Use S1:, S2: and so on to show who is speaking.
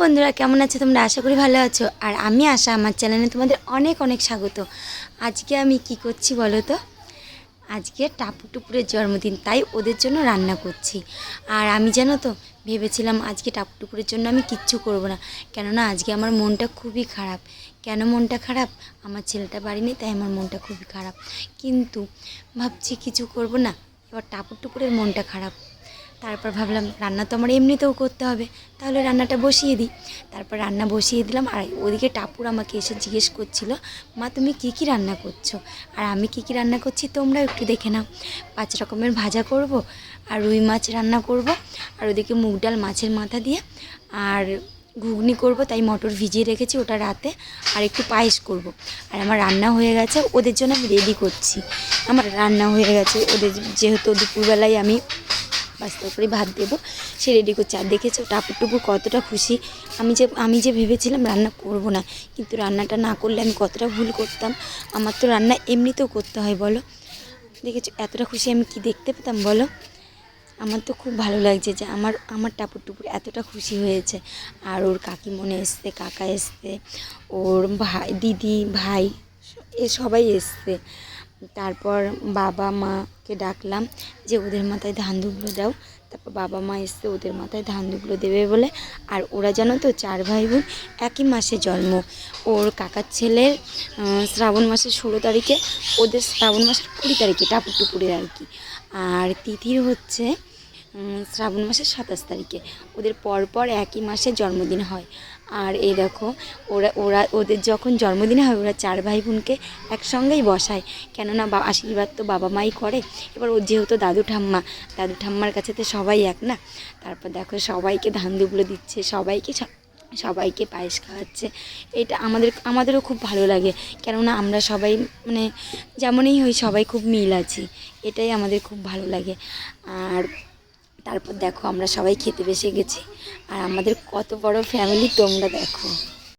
S1: বন্ধুরা, কেমন আছো তোমরা? আশা করি ভালো আছো। আর আমি আশা, আমার চ্যানেলে তোমাদের অনেক অনেক স্বাগত। আজকে আমি কি করছি বলো তো? আজকে টাপু টুপুরের জন্মদিন, তাই ওদের জন্য রান্না করছি। আর আমি জানো তো, ভেবেছিলাম আজকে টাপু টুপুরের জন্য আমি কিচ্ছু করব না। কেননা আজকে আমার মনটা খুবই খারাপ। কেন মনটা খারাপ? আমার ছেলেটা বাড়ি নেই, তাই আমার মনটা খুবই খারাপ। কিন্তু ভাবছি কিছু করব না। এবার টাপুর টুপুরের মনটা খারাপ। তারপর ভাবলাম, রান্না তো আমার এমনিতেও করতে হবে, তাহলে রান্নাটা বসিয়ে দিই। তারপর রান্না বসিয়ে দিলাম, আর ওদিকে টাপুর আমাকে এসে জিজ্ঞেস করছিল, মা, তুমি কী কী রান্না করছ? আর আমি কী কী রান্না করছি তোমরাও একটু দেখে নাও। পাঁচ রকমের ভাজা করব, আর রুই মাছ রান্না করব, আর ওদিকে মুগ ডাল মাছের মাথা দিয়ে, আর ঘুগনি করব, তাই মটর ভিজিয়ে রেখেছি ওটা রাতে, আর একটু পায়েস করব। আর আমার রান্না হয়ে গেছে, ওদের জন্য আমি রেডি করছি। আমার রান্না হয়ে গেছে, ওদের যেহেতু দুপুরবেলায় আমি বাস তারপরে ভাত দেবো। সে রেডি করছে। আর দেখেছ টাপুর টুপুর কতটা খুশি। আমি যে আমি যে ভেবেছিলাম রান্না করব না, কিন্তু রান্নাটা না করলে আমি কতটা ভুল করতাম। আমার তো রান্না এমনিতেও করতে হয়, বলো। দেখেছ, এতটা খুশি আমি কি দেখতে পেতাম, বলো? আমার তো খুব ভালো লাগছে যে আমার আমার টাপুর টুপুর এতটা খুশি হয়েছে। আর ওর কাকিমনে এসছে, কাকা এসছে, ওর ভাই, দিদি, ভাই, এ সবাই এসছে। তারপর বাবা মাকে ডাকলাম যে, ওদের মাথায় ধান ধুবলো দাও। তারপর বাবা মা এসে ওদের মাথায় ধান ধুবলো দেবে বলে। আর ওরা জানো তো, চার ভাই বোন একই মাসে জন্ম। ওর কাকার ছেলের শ্রাবণ মাসের ষোলো তারিখে, ওদের শ্রাবণ মাসের কুড়ি তারিখে, টাপুর টুপুরের আর কি। আর তিথির হচ্ছে শ্রাবণ মাসের সাতাশ তারিখে। ওদের পরপর একই মাসে জন্মদিন হয়। আর এই দেখো, ওরা ওরা, ওদের যখন জন্মদিন হয়, ওরা চার ভাই বোনকে একসঙ্গেই বসায়। কেননা বা, আশীর্বাদ তো বাবা মাই করে। এবার ওর যেহেতু দাদু ঠাম্মা, দাদু ঠাম্মার কাছে তো সবাই এক না? তারপর দেখো, সবাইকে ধান দুবলো দিচ্ছে, সবাইকে সবাইকে পায়েস খাওয়াচ্ছে। এটা আমাদের, আমাদেরও খুব ভালো লাগে। কেননা আমরা সবাই মানে যেমনই হই, সবাই খুব মিল আছি। এটাই আমাদের খুব ভালো লাগে। আর তারপর দেখো আমরা সবাই খেতে বেসে গেছি। আর আমাদের কত বড় ফ্যামিলি তোমরা দেখো।